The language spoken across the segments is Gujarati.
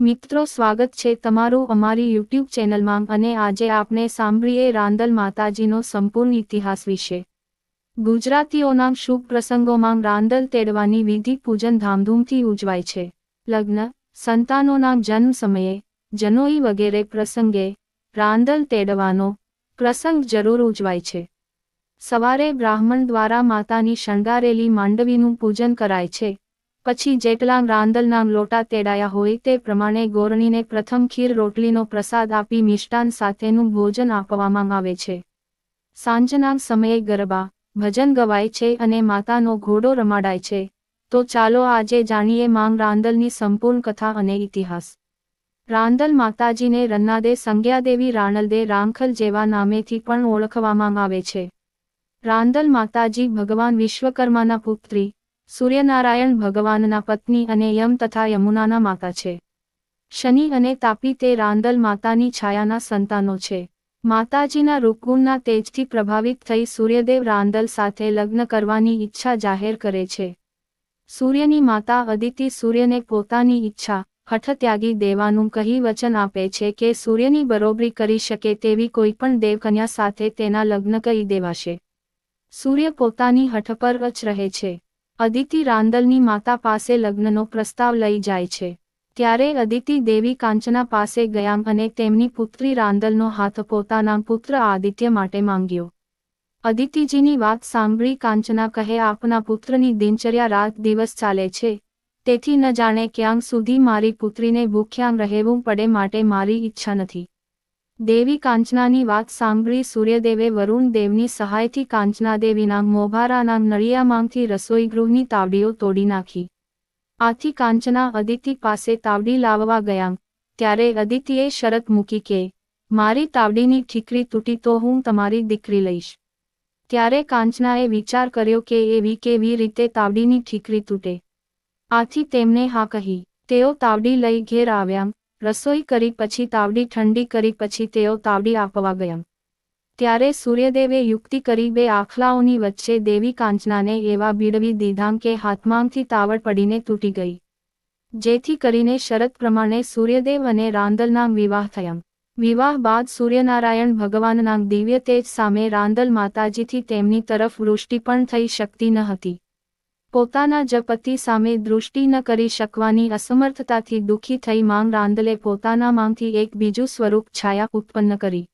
મિત્રો, સ્વાગત છે તમારું અમારી યુટ્યુબ ચેનલમાં અને આજે આપણે સાંભળીએ રાંદલ માતાજીનો સંપૂર્ણ ઇતિહાસ વિશે. ગુજરાતીઓના શુભ પ્રસંગોમાં રાંદલ તેડવાની વિધિ પૂજન ધામધૂમથી ઉજવાય છે. લગ્ન, સંતાનોના જન્મ સમયે, જનોઈ વગેરે પ્રસંગે રાંદલ તેડવાનો પ્રસંગ જરૂર ઉજવાય છે. સવારે બ્રાહ્મણ દ્વારા માતાની શણગારેલી માંડવીનું પૂજન કરાય છે. પછી જેટલા રાંદલના લોટા તેડાયા હોય તે પ્રમાણે ગોરણીને પ્રથમ ખીર રોટલીનો પ્રસાદ આપી મિષ્ટાન સાથેનું ભોજન આપવામાં આવે છે. સાંજના સમયે ગરબા, ભજન ગવાય છે અને માતાનો ઘોડો રમાડાય છે. તો ચાલો આજે જાણીએ માંગ રાંદલની સંપૂર્ણ કથા અને ઇતિહાસ. રાંદલ માતાજીને રન્નાદે સંજ્ઞાદેવી રાણલદે રાંખલ જેવા નામેથી પણ ઓળખવામાં આવે છે. રાંદલ માતાજી ભગવાન વિશ્વકર્માના પુત્રી સૂર્યનારાયણ ભગવાનના પત્ની અને યમ તથા યમુનાના માતા છે. શનિ અને તાપી તે રાંદલ માતાની છાયાના સંતાનો છે. માતાજીના રૂપગુણના તેજથી પ્રભાવિત થઈ સૂર્યદેવ રાંદલ સાથે લગ્ન કરવાની ઈચ્છા જાહેર કરે છે. સૂર્યની માતા અદિતિ સૂર્યને પોતાની ઈચ્છા હઠ ત્યાગી દેવાનું કહી વચન આપે છે કે સૂર્યની બરોબરી કરી શકે તેવી કોઈપણ દેવકન્યા સાથે તેના લગ્ન કહી દેવાશે. સૂર્ય પોતાની હઠ પર જ રહે છે. અદિતિ રાંદલની માતા પાસે લગ્નનો પ્રસ્તાવ લઈ જાય છે. ત્યારે અદિતિ દેવી કાંચના પાસે ગયા અને તેમની પુત્રી રાંદલનો હાથ પોતાના પુત્ર આદિત્ય માટે માંગ્યો. અદિતિજીની વાત સાંભળી કાંચના કહે, આપના પુત્રની દિનચર્યા રાત દિવસ ચાલે છે. તેથી ન જાણે ક્યાંક સુધી મારી પુત્રીને ભૂખ્યાંગ રહેવું પડે માટે મારી ઈચ્છા નથી. દેવી કાંચનાની વાત સાંભળી સૂર્યદેવે વરુણ દેવની સહાયથી કાંચનાદેવીના મોભારાના નળિયામાંથી રસોઈગૃહની તાવડીઓ તોડી નાખી. આથી કાંચના અદિતિ પાસે તાવડી લાવવા ગયા, ત્યારે અદિતિએ શરત મૂકી કે, મારી તાવડીની ઠીકરી તૂટી તો હું તમારી દીકરી લઈશ. ત્યારે કાંચનાએ વિચાર કર્યો કે એવી કેવી રીતે તાવડીની ઠીકરી તૂટે. આથી તેમને હા કહી, તેઓ તાવડી લઈ ઘેર આવ્યા રસોઈ કરી પછી તાવડી ઠંડી કરી પછી તેઓ તાવડી આપવા ગયા. ત્યારે સૂર્યદેવે યુક્તિ કરી બે આખલાઓની વચ્ચે દેવી કાંચનાને એવા ભીડવી દીધા કે હાથમાંથી તાવડ પડીને તૂટી ગઈ. જેથી કરીને શરત પ્રમાણે સૂર્યદેવ અને રાંદલના વિવાહ થયા. વિવાહ બાદ સૂર્યનારાયણ ભગવાનના દિવ્ય તેજ સામે રાંદલ માતાજીથી તેમની તરફ વૃષ્ટિ પણ થઈ શકતી ન હતી. પોતાના જ પતિ સામે દૃષ્ટિ ન કરી શકવાની અસમર્થતાથી દુઃખી થઈ માંગ રાંદલે પોતાના માંગથી એક બીજું સ્વરૂપ છાયા ઉત્પન્ન કરી.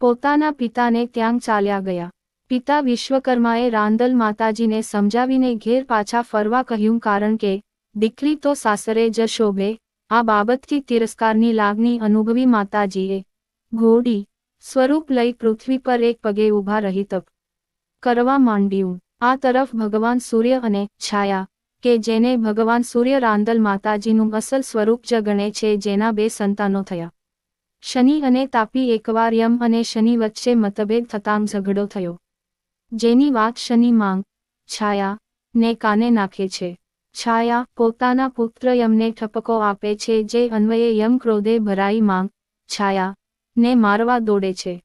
પોતાના પિતાને ત્યાં ચાલ્યા ગયા. પિતા વિશ્વકર્માએ રાંદલ માતાજીને સમજાવીને ઘેર પાછા ફરવા કહ્યું કારણ કે, દીકરી તો સાસરે જ શોભે. આ બાબતથી તિરસ્કારની લાગણી અનુભવી માતાજીએ. ઘોડી. સ્વરૂપ લઈ પૃથ્વી પર એક પગે ઊભા રહી તપ. કરવા માંડ્યું. આ તરફ ભગવાન સૂર્ય અને છાયા, કે જેને ભગવાન સૂર્ય રાંદલ માતાજીનું અસલ સ્વરૂપ જ ગણે છે, જેના બે સંતાનો થયા. શનિ અને તાપી એકવાર યમ અને શનિ વચ્ચે મતભેદ થતાં ઝઘડો થયો. જેની વાત શનિ માંગ, છાયા, ને કાને નાખે છે. છાયા પોતાના પુત્ર યમને ઠપકો આપે છે, જે અન્વયે યમ ક્રોધે ભરાઈ માંગ, છાયા, ને મારવા દોડે છે.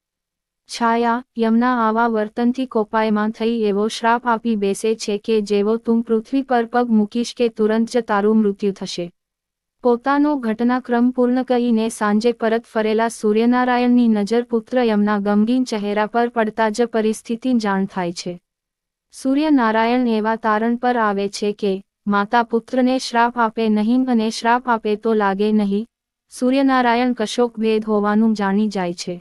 છાયા યમના આવા વર્તનથી કોપાયમાં થઈ એવો શ્રાપ આપી બેસે છે કે જેવો તું પૃથ્વી પર પગ મૂકીશ કે તુરંત જ તારું મૃત્યુ થશે. પોતાનો ઘટનાક્રમ પૂર્ણ કહીને સાંજે પરત ફરેલા સૂર્યનારાયણની નજર પુત્ર યમના ગમગીન ચહેરા પર પડતા જ પરિસ્થિતિ જાણ થાય છે. સૂર્યનારાયણ એવા તારણ પર આવે છે કે, માતા પુત્રને શ્રાપ આપે નહીં અને શ્રાપ આપે તો લાગે નહીં સૂર્યનારાયણ કશોક ભેદ હોવાનું જાણી જાય છે.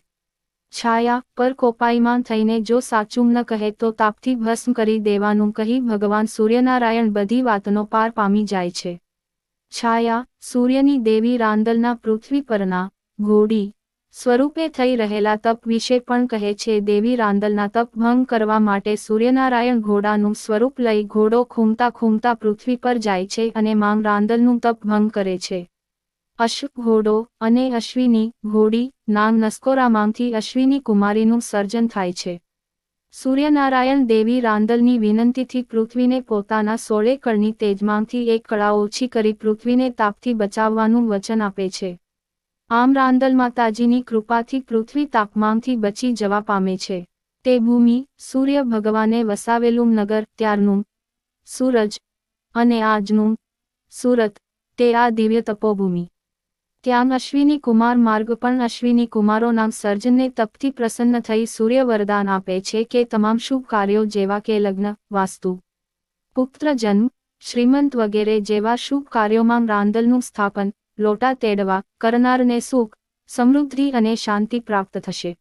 છાયા પર કોપાઈમાં થઈને જો સાચું ન કહે તો તાપથી ભસ્મ કરી દેવાનું કહી ભગવાન સૂર્યનારાયણ બધી વાતનો પાર પામી જાય છે. છાયા, સૂર્યની દેવી રાંદલના પૃથ્વી પરના ઘોડી સ્વરૂપે થઈ રહેલા તપ વિશે પણ કહે છે. દેવી રાંદલના તપ ભંગ કરવા માટે સૂર્યનારાયણ ઘોડાનું સ્વરૂપ લઈ ઘોડો ખૂમતા ખૂમતા પૃથ્વી પર જાય છે અને માંગ રાંદલનું તપ ભંગ કરે છે. અશ્વ ઘોડો અને અશ્વિની ઘોડી નામ નસ્કોરામાંથી અશ્વિની કુમારીનું સર્જન થાય છે. સૂર્યનારાયણ દેવી રાંદલની વિનંતીથી પૃથ્વીને પોતાના સોળે કળની તેજમાંથી એક કળા ઓછી કરી પૃથ્વીને તાપથી બચાવવાનું વચન આપે છે. આમ રાંદલ માતાજીની કૃપાથી પૃથ્વી તાપમાનથી બચી જવા પામે છે. તે ભૂમિ સૂર્ય ભગવાને વસાવેલું નગર ત્યારનું સૂરજ અને આજનું સુરત તે આ દિવ્ય તપોભૂમિ ત્યાં અશ્વિની કુમાર માર્ગ પણ અશ્વિની કુમારોના સર્જનને તપથી પ્રસન્ન થઈ સૂર્ય વરદાન આપે છે કે તમામ શુભ કાર્યો જેવા કે લગ્ન, વાસ્તુ, પુત્ર જન્મ, શ્રીમંત વગેરે જેવા શુભ કાર્યોમાં રાંદલનું સ્થાપન, લોટા તેડવા, કરનારને સુખ, સમૃદ્ધિ અને શાંતિ પ્રાપ્ત થશે.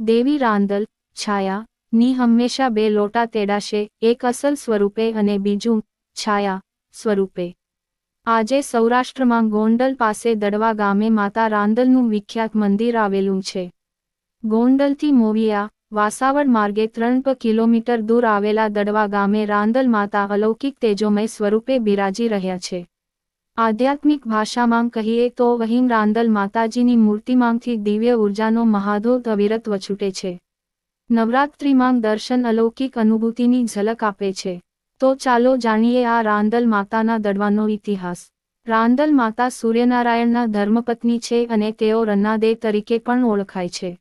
દેવી રાંદલ, છાયા, ની હંમેશા બે લોટા તેડાશે, એક અસલ સ્વરૂપે અને બીજું છાયા સ્વરૂપે. આજે સૌરાષ્ટ્રમાં ગોંડલ પાસે દડવા ગામે માતા રાંદલનું વિખ્યાત મંદિર આવેલું છે. ગોંડલથી મોવિયા વાસાવડ માર્ગે ત્રણ કિલોમીટર દૂર આવેલા દડવા ગામે રાંદલ માતા અલૌકિક તેજોમય સ્વરૂપે બિરાજી રહ્યા છે. આધ્યાત્મિક ભાષામાં કહીએ તો વહીમ રાંદલ માતાજીની મૂર્તિમાંથી દિવ્ય ઉર્જાનો મહાધોધ અવિરત વછૂટે છે. નવરાત્રિમાં દર્શન અલૌકિક અનુભૂતિની ઝલક આપે છે. તો ચાલો જાણીએ આ રાંદલ માતાના દડવાનો ઇતિહાસ. રાંદલ માતા સૂર્યનારાયણના ધર્મપત્ની છે અને તેઓ રન્નાદે તરીકે પણ ઓળખાય છે.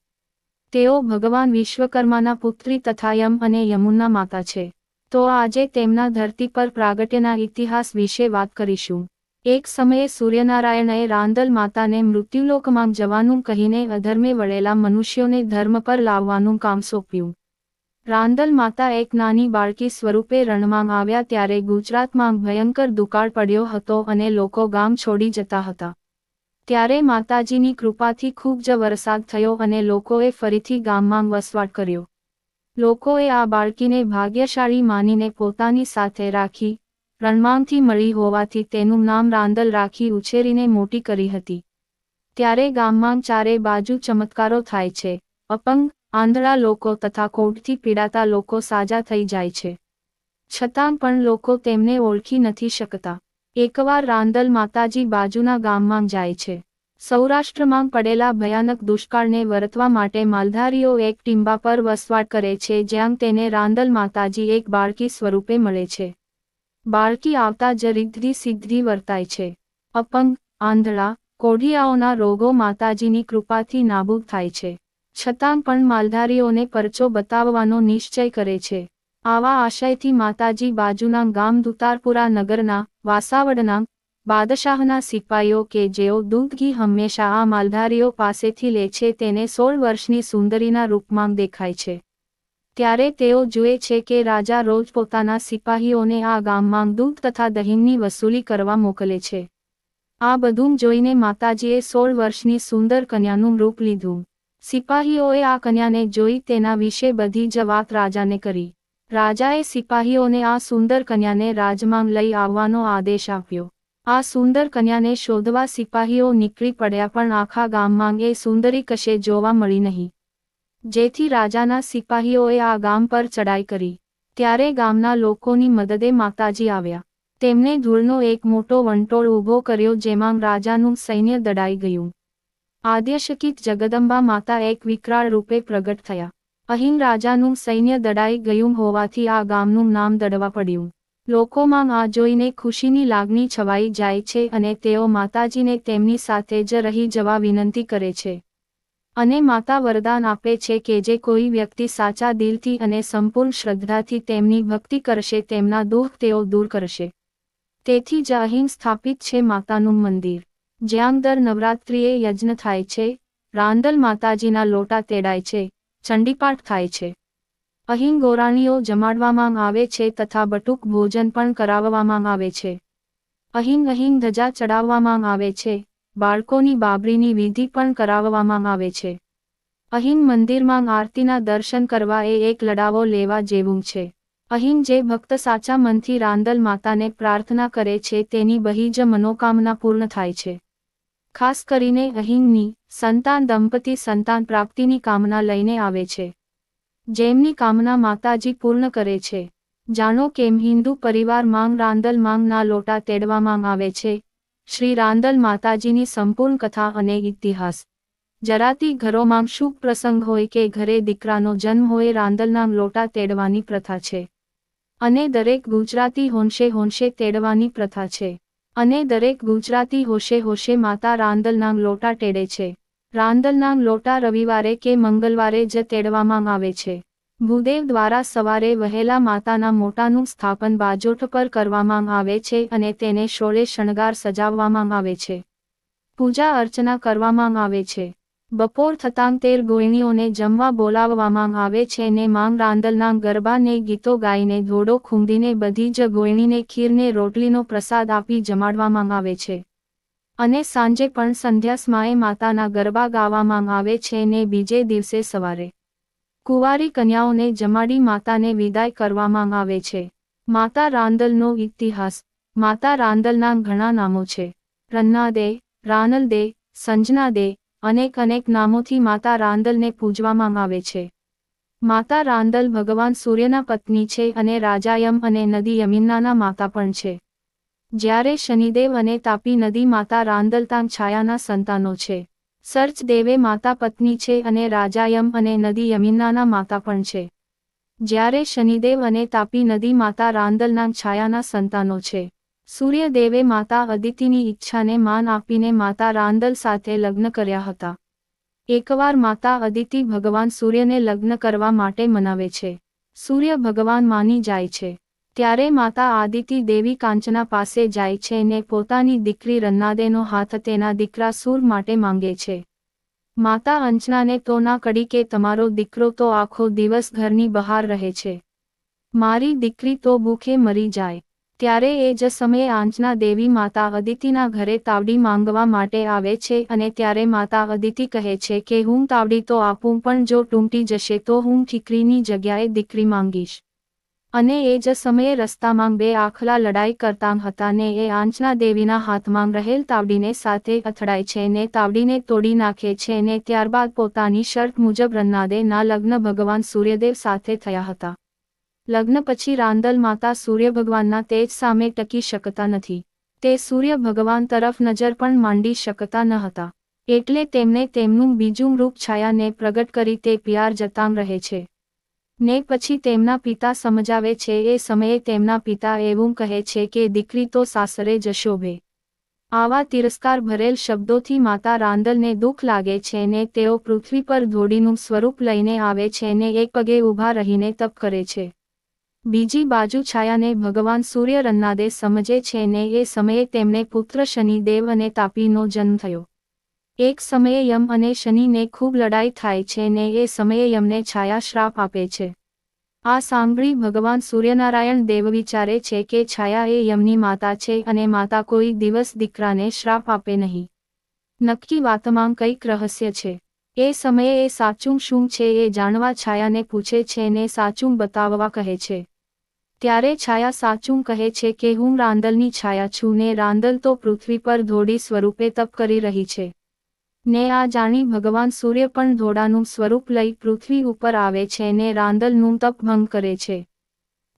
તેઓ ભગવાન વિશ્વકર્માના પુત્રી તથા યમ અને યમુના માતા છે. તો આજે તેમના ધરતી પર પ્રાગટ્યના ઇતિહાસ વિશે વાત કરીશું. એક સમયે સૂર્યનારાયણએ રાંદલ માતાને મૃત્યુલોકમાં જવાનું કહીને અધર્મે વળેલા મનુષ્યોને ધર્મ પર લાવવાનું કામ સોંપ્યું. રાંદલ માતા એક નાની બાળકી સ્વરૂપે રણમાં આવ્યા ત્યારે ગુજરાતમાં ભયંકર દુકાળ પડ્યો હતો અને લોકો ગામ છોડી જતા હતા. ત્યારે માતાજીની કૃપાથી ખૂબ જ વરસાદ થયો અને લોકોએ ફરીથી ગામમાં વસવાટ કર્યો. લોકોએ આ બાળકીને ભાગ્યશાળી માનીને પોતાની સાથે રાખી રણમાંગથી મળી હોવાથી તેનું નામ રાંદલ રાખી ઉછેરીને મોટી કરી હતી. ત્યારે ગામમાં ચારે બાજુ ચમત્કારો થાય છે. અપંગ આંધળા લોકો તથા કોઢથી પીડાતા લોકો સાજા થઈ જાય છે. છતાં પણ લોકો તેમને ઓળખી નથી શકતા. એકવાર રાંદલ માતાજી બાજુના ગામમાં જાય છે. સૌરાષ્ટ્રમાં પડેલા ભયાનક દુષ્કાળને વરતવા માટે માલધારીઓ એક ટીંબા પર વસવાટ કરે છે જ્યાં તેને રાંદલ માતાજી એક બાળકી સ્વરૂપે મળે છે. બાળકી આવતા જ રિદ્ધિ સિદ્ધિ વર્તાય છે. અપંગ, આંધળા, કોઢિયાઓના રોગો માતાજીની કૃપાથી નાબૂદ થાય છે. છતાં પણ માલધારીઓને પરચો બતાવવાનો નિશ્ચય કરે છે. આવા આશયથી માતાજી બાજુના ગામ દુતારપુરા નગરના, વાસાવડના, બાદશાહના સિપાઈઓ કે જેઓ દૂધ ઘી હંમેશા આ માલધારીઓ પાસેથી લે છે તેને સોળ વર્ષની સુંદરીના રૂપમાં દેખાય છે. ત્યારે તેઓ જુએ છે કે રાજા રોજ પોતાના સિપાહીઓને આ ગામમાં દૂધ તથા દહીંની વસૂલી કરવા મોકલે છે. આ બધું જોઈને માતાજીએ સોળ વર્ષની સુંદર કન્યાનું રૂપ લીધું. સિપાહીઓએ આ કન્યાને જોઈ તેના વિશે બધી જ વાત રાજાને કરી. રાજાએ સિપાહીઓને આ સુંદર કન્યાને રાજમાં લઈ આવવાનો આદેશ આપ્યો. આ સુંદર કન્યાને શોધવા સિપાહીઓ નીકળી પડ્યા પણ આખા ગામમાં એ સુંદરી કશે જોવા મળી નહીં. જેથી રાજાના સિપાહીઓએ આ ગામ પર ચડાઈ કરી. ત્યારે ગામના લોકોની મદદે માતાજી આવ્યા. તેમને ધૂળનો એક મોટો વંટોળ ઊભો કર્યો જેમાં રાજાનું સૈન્ય દડાઈ ગયું. આદ્યશકિત જગદંબા માતા એક વિકરાળ રૂપે પ્રગટ થયા. અહીં રાજાનું સૈન્ય દડાઈ ગયું હોવાથી આ ગામનું નામ દડવા પડ્યું. લોકોમાં આ જોઈને ખુશીની લાગણી છવાઈ જાય છે અને તેઓ માતાજીને તેમની સાથે જ રહી જવા વિનંતી કરે છે. અને માતા વરદાન આપે છે કે જે કોઈ વ્યક્તિ સાચા દિલથી અને સંપૂર્ણ શ્રદ્ધાથી તેમની ભક્તિ કરશે તેમના દુઃખ તેઓ દૂર કરશે. તેથી જ અહીં સ્થાપિત છે માતાનું મંદિર. જ્યાં દર નવરાત્રિએ યજ્ઞ થાય છે, રાંદલ માતાજીના લોટા તેડાય છે, ચંડીપાઠ થાય છે. અહીં ગોરાણીઓ જમાડવામાં આવે છે તથા બટુક ભોજન પણ કરાવવામાં આવે છે. અહીં અહીં ધજા ચડાવવામાં આવે છે, બાળકોની બાબરીની વિધિ પણ કરાવવામાં આવે છે. અહીં મંદિરમાં આરતીના દર્શન કરવા એ એક લડાવો લેવા જેવું છે. અહીં જે ભક્ત સાચા મનથી રાંદલ માતાને પ્રાર્થના કરે છે તેની બહી જ મનોકામના પૂર્ણ થાય છે. ખાસ કરીને અહીંની સંતાન દંપતી સંતાન પ્રાપ્તિની કામના લઈને આવે છે. જેમની કામના માતાજી પૂર્ણ કરે છે. જાણો કેમ હિન્દુ પરિવાર માંગ રાંદલ માંગના લોટા તેડવામાં આવે છે. શ્રી રાંદલ માતાજીની સંપૂર્ણ કથા અને ઇતિહાસ. જરાતી ઘરોમાં શુભ પ્રસંગ હોય કે ઘરે દીકરાનો જન્મ હોય રાંદલના લોટા તેડવાની પ્રથા છે. અને દરેક ગુજરાતી હોંશે હોંશે તેડવાની પ્રથા છે. અને દરેક ગુજરાતી હોશે હોશે માતા રાંદલનાંગ લોટા ટેડે છે. રાંદલનાંગ લોટા રવિવારે કે મંગળવારે જ તેડવામાં આવે છે. ભૂદેવ દ્વારા સવારે વહેલા માતાના મોટાનું સ્થાપન બાજોઠ પર કરવામાં આવે છે અને તેને શોળે શણગાર સજાવવામાં આવે છે. પૂજા અર્ચના કરવામાં આવે છે. બપોર થતાં તેર ગોયણીઓને જમવા બોલાવવામાં આવે છે ને માંગ રાંદલના ગરબા ને ગીતો ગાઈને ધોડો ખૂંદીને બધી જ ગોયણીને ખીરને રોટલીનો પ્રસાદ આપી જમાડવામાં આવે છે. અને સાંજે પણ સંધ્યા સ્માએ માતાના ગરબા ગાવામાં આવે છે ને બીજે દિવસે સવારે કુંવારી કન્યાઓને જમાડી માતાને વિદાય કરવામાં આવે છે. માતા રાંદલનો ઇતિહાસ. માતા રાંદલના ઘણા નામો છે. રન્ના દે, રાનલ દે, સંજના સંજનાદે અનેક અનેક નામોથી માતા રાંદલને પૂજવામાં આવે છે. માતા રાંદલ ભગવાન સૂર્યના પત્ની છે અને રાજાયમ અને નદી યમિનાના માતા પણ છે. જ્યારે શનિદેવ અને તાપી નદી માતા રાંદલતાંગ છાયાના સંતાનો છે. સર્ચ દેવે માતા પત્ની છે અને રાજાયમ અને નદી યમિનાના માતા પણ છે. જ્યારે શનિદેવ અને તાપી નદી માતા રાંદલના છાયાના સંતાનો છે. સૂર્યદેવે માતા અદિતિની ઈચ્છાને માન આપીને માતા રાંદલ સાથે લગ્ન કર્યા હતા. એકવાર માતા અદિતિ ભગવાન સૂર્યને લગ્ન કરવા માટે મનાવે છે. સૂર્ય ભગવાન માની જાય છે. ત્યારે માતા આદિતિ દેવી કાંચના પાસે જાય છે ને પોતાની દીકરી રન્નાદેનો હાથ તેના દીકરા સૂર માટે માંગે છે. માતા અંચનાને તો ના કડી કે તમારો દીકરો તો આખો દિવસ ઘરની બહાર રહે છે. મારી દીકરી તો ભૂખે મરી જાય. ત્યારે એ જ સમયે આંચના દેવી માતા અદિતિના ઘરે તાવડી માંગવા માટે આવે છે અને ત્યારે માતા અદિતિ કહે છે કે, હું તાવડી તો આપું, પણ જો ટૂંટી જશે તો હું ઠીકરીની જગ્યાએ દીકરી માંગીશ. અને એ જ સમયે રસ્તામાં બે આખલા લડાઈ કરતા હતા ને એ આંચના દેવીના હાથમાં રહેલ તાવડીને સાથે અથડાય છે ને તાવડીને તોડી નાખે છે ને ત્યારબાદ પોતાની શર્ત મુજબ રન્નાદેના લગ્ન ભગવાન સૂર્યદેવ સાથે થયા હતા. લગ્ન પછી રાંદલ માતા સૂર્ય ભગવાનના તેજ સામે ટકી શકતા નથી. તે સૂર્ય ભગવાન તરફ નજર પણ માંડી શકતા ન હતા. એટલે તેમને તેમનું બીજું રૂપ છાયાને પ્રગટ કરી તે પિયાર જતામ રહે છે. ને પછી તેમના પિતા સમજાવે છે, એ સમયે તેમના પિતા એવું કહે છે કે દીકરી તો સાસરે જશોભે આવા તિરસ્કાર ભરેલ શબ્દોથી માતા રાંદલને દુઃખ લાગે છે ને તેઓ પૃથ્વી પર ધોડીનું સ્વરૂપ લઈને આવે છે ને એક પગે ઊભા રહીને તપ કરે છે. બીજી બાજુ છાયાને ભગવાન સૂર્ય રન્નાદે સમજે છે ને એ સમયે તેમને પુત્ર શનિદેવ અને તાપીનો જન્મ થયો. એક સમયે યમ અને શનિને ખૂબ લડાઈ થાય છે ને એ સમયે યમને છાયા શ્રાપ આપે છે. આ સાંભળી ભગવાન સૂર્યનારાયણ દેવ વિચારે છે કે છાયા એ યમની માતા છે અને માતા કોઈ દિવસ દીકરાને શ્રાપ આપે નહીં. નક્કી વાતમાં કંઈક રહસ્ય છે. એ સમયે એ સાચું શું છે એ જાણવા છાયાને પૂછે છે ને સાચું બતાવવા કહે છે. ત્યારે છાયા સાચું કહે છે કે હું રાંદલની છાયા છું ને રાંદલ તો પૃથ્વી પર ધોડી સ્વરૂપે તપ કરી રહી છે. ને આ જાણી ભગવાન સૂર્ય પણ ધોડાનું સ્વરૂપ લઈ પૃથ્વી ઉપર આવે છે ને રાંદલનું તપ ભંગ કરે છે.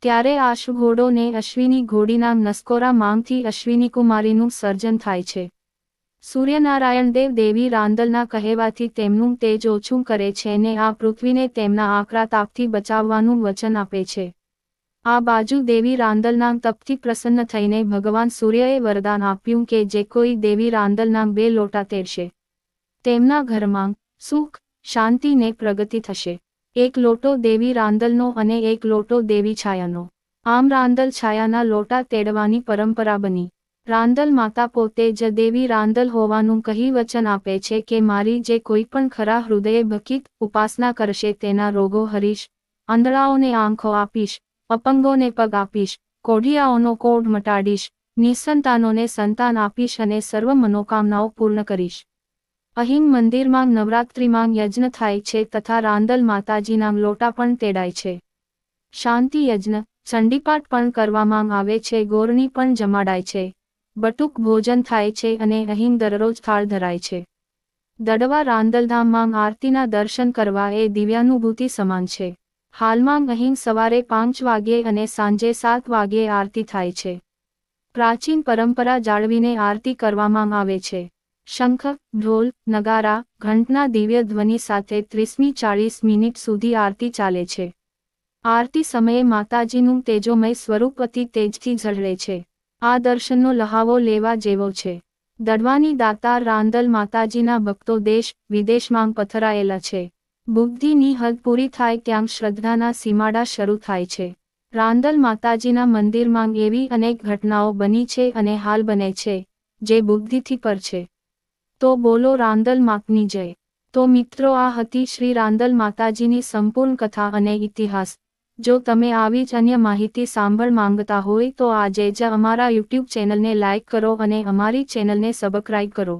ત્યારે આશુ ઘોડોને અશ્વિની ઘોડીના નસ્કોરા માંગથી અશ્વિની કુમારીનું સર્જન થાય છે. સૂર્યનારાયણ દેવ દેવી રાંદલના કહેવાથી તેમનું તેજ ઓછું કરે છે ને આ પૃથ્વીને તેમના આકરા તાપથી બચાવવાનું વચન આપે છે. આ બાજુ દેવી રાંદલના તપથી પ્રસન્ન થઈને ભગવાન સૂર્યએ વરદાન આપ્યું કે જે કોઈ દેવી રાંદલના બે લોટા તેરશે તેમના ઘરમાં સુખ, શાંતિ ને પ્રગતિ થશે. એક લોટો દેવી રાંદલનો અને એક લોટો દેવી છાયાનો. આમ રાંદલ છાયાના લોટા તેડવાની પરંપરા બની. રાંદલ માતા પોતે જ દેવી રાંદલ હોવાનું કહી વચન આપે છે કે મારી જે કોઈ પણ ખરા હૃદયે ભકિત ઉપાસના કરશે તેના રોગો હરીશ આંધળાઓને આંખો આપીશ અપંગોને પગ આપીશ, કોઢિયાઓનો કોઢ મટાડીશ, નિસંતાનોને સંતાન આપીશ અને સર્વ મનોકામનાઓ પૂર્ણ કરીશ. અહીં મંદિરમાં નવરાત્રિમાં યજ્ઞ થાય છે તથા રાંદલ માતાજીના લોટા પણ તેડાય છે. શાંતિ યજ્ઞ ચંડીપાઠ પણ કરવામાં આવે છે ગોરની પણ જમાડાય છે. બટુક ભોજન થાય છે અને અહીં દરરોજ થાળ ધરાય છે. દડવા રાંદલધામમાં આરતીના દર્શન કરવા એ દિવ્યાનુભૂતિ સમાન છે. હાલમાં અહીં સવારે પાંચ વાગ્યે અને સાંજે સાત વાગ્યે આરતી થાય છે. પ્રાચીન પરંપરા જાળવીને આરતી કરવામાં આવે છે. શંખ, ઢોલ, નગારા, ઘંટના દિવ્ય ધ્વનિ સાથે ત્રીસમી ચાળીસ મિનિટ સુધી આરતી ચાલે છે. આરતી સમયે માતાજીનું તેજોમય સ્વરૂપ અતિ તેજથી ઝળે છે. આ દર્શનનો લહાવો લેવા જેવો છે. દડવાની દાતાર રાંદલ માતાજીના ભક્તો દેશ વિદેશમાં પથરાયેલા છે. બુદ્ધિની હદ પૂરી થાય ત્યાં શ્રદ્ધાના સીમાડા શરૂ થાય છે. રાંદલ માતાજીના મંદિરમાં એવી અનેક ઘટનાઓ બની છે અને હાલ બને છે, જે બુદ્ધિથી પર છે. તો બોલો રાંદલ માતની જય. તો મિત્રો આ હતી શ્રી રાંદલ માતાજીની સંપૂર્ણ કથા અને ઇતિહાસ. જો તમે આવી જ અન્ય માહિતી સાંભળ માંગતા હોય તો આજે જ અમારા યુટ્યુબ ચેનલને લાઇક કરો અને અમારી ચેનલને સબસ્ક્રાઇબ કરો.